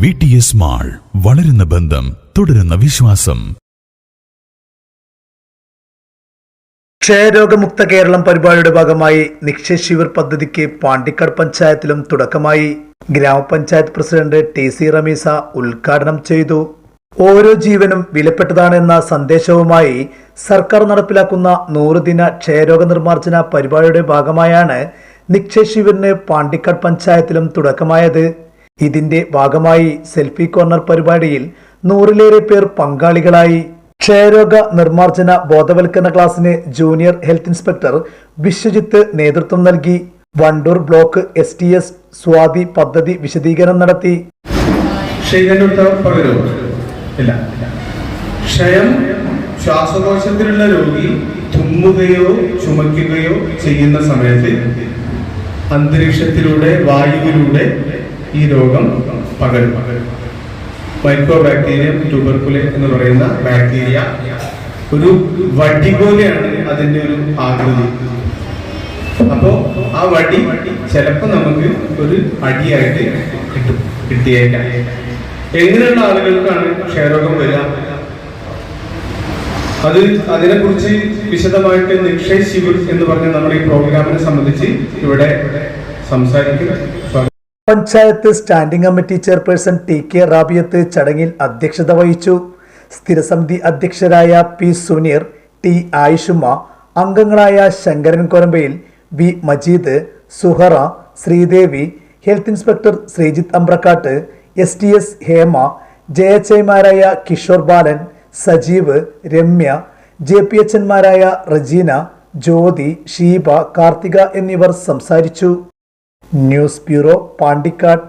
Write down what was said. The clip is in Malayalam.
വി ടി എസ് മാൾ വളരുന്ന ബന്ധം തുടരുന്ന വിശ്വാസം. ക്ഷയരോഗമുക്ത കേരളം പരിപാടിയുടെ ഭാഗമായി നിക്ഷയ ശിവർ പദ്ധതിക്ക് പാണ്ടിക്കാട് പഞ്ചായത്തിലും തുടക്കമായി. ഗ്രാമപഞ്ചായത്ത് പ്രസിഡന്റ് ടി സി റമീസ ഉദ്ഘാടനം ചെയ്തു. ഓരോ ജീവനും വിലപ്പെട്ടതാണെന്ന സന്ദേശവുമായി സർക്കാർ നടപ്പിലാക്കുന്ന നൂറുദിന ക്ഷയരോഗ നിർമ്മാർജന പരിപാടിയുടെ ഭാഗമായാണ് നിക്ഷയ ശിവിറിന് പാണ്ടിക്കാട് പഞ്ചായത്തിലും തുടക്കമായത്. ഇതിന്റെ ഭാഗമായി സെൽഫി കോർണർ പരിപാടിയിൽ നൂറിലേറെ പേർ പങ്കാളികളായി. ക്ഷയരോഗ നിർമ്മാർജന ബോധവൽക്കരണ ക്ലാസ്സിന് ജൂനിയർ ഹെൽത്ത് ഇൻസ്പെക്ടർ വിശ്വജിത്ത് നേതൃത്വം നൽകി. Vandoor block S T S Swathi പദ്ധതി വിശദീകരണം നടത്തി. ക്ഷയം ശ്വാസകോശത്തിലുള്ള രോഗി തുമ്മുകയോ ചുമയ്ക്കുകയോ ചെയ്യുന്ന സമയത്ത് അന്തരീക്ഷത്തിലൂടെ വായുവിലൂടെ ഈ രോഗം പകരും. മൈക്രോ ബാക്ടീരിയം ട്യൂബർക്കുലെ എന്ന് പറയുന്ന ബാക്ടീരിയ ഒരു വടി പോലെയാണ് അതിന്റെ ഒരു ആകൃതി. അപ്പോ ആ വടി ചിലപ്പോ നമുക്ക് ഒരു അടിയായിട്ട് കിട്ടും കിട്ടിയേക്കാം. എങ്ങനെയുള്ള ആളുകൾക്കാണ് ക്ഷയരോഗം വരിക? അത് അതിനെക്കുറിച്ച് വിശദമായിട്ട് നിക്ഷയ് ശിവിർ എന്ന് പറഞ്ഞ നമ്മുടെ ഈ പ്രോഗ്രാമിനെ സംബന്ധിച്ച് ഇവിടെ സംസാരിക്കും. Panchayat standing committee chairperson T K Rabiyath ചടങ്ങിൽ അധ്യക്ഷത വഹിച്ചു. സ്ഥിരസമിതി അധ്യക്ഷരായ പി സുനീർ ടി ആയിഷുമ അംഗങ്ങളായ Sankaran Korambayil V Majeed Suhara Sreedevi health inspector Sreejith Ambrakkatt S T S Hema ജയച്ചൈമാരായ Kishore Balan Sajeev Ramya J P എച്ചന്മാരായ റജീന ജ്യോതി ഷീബ കാർത്തിക എന്നിവർ സംസാരിച്ചു. News bureau Pandikkad.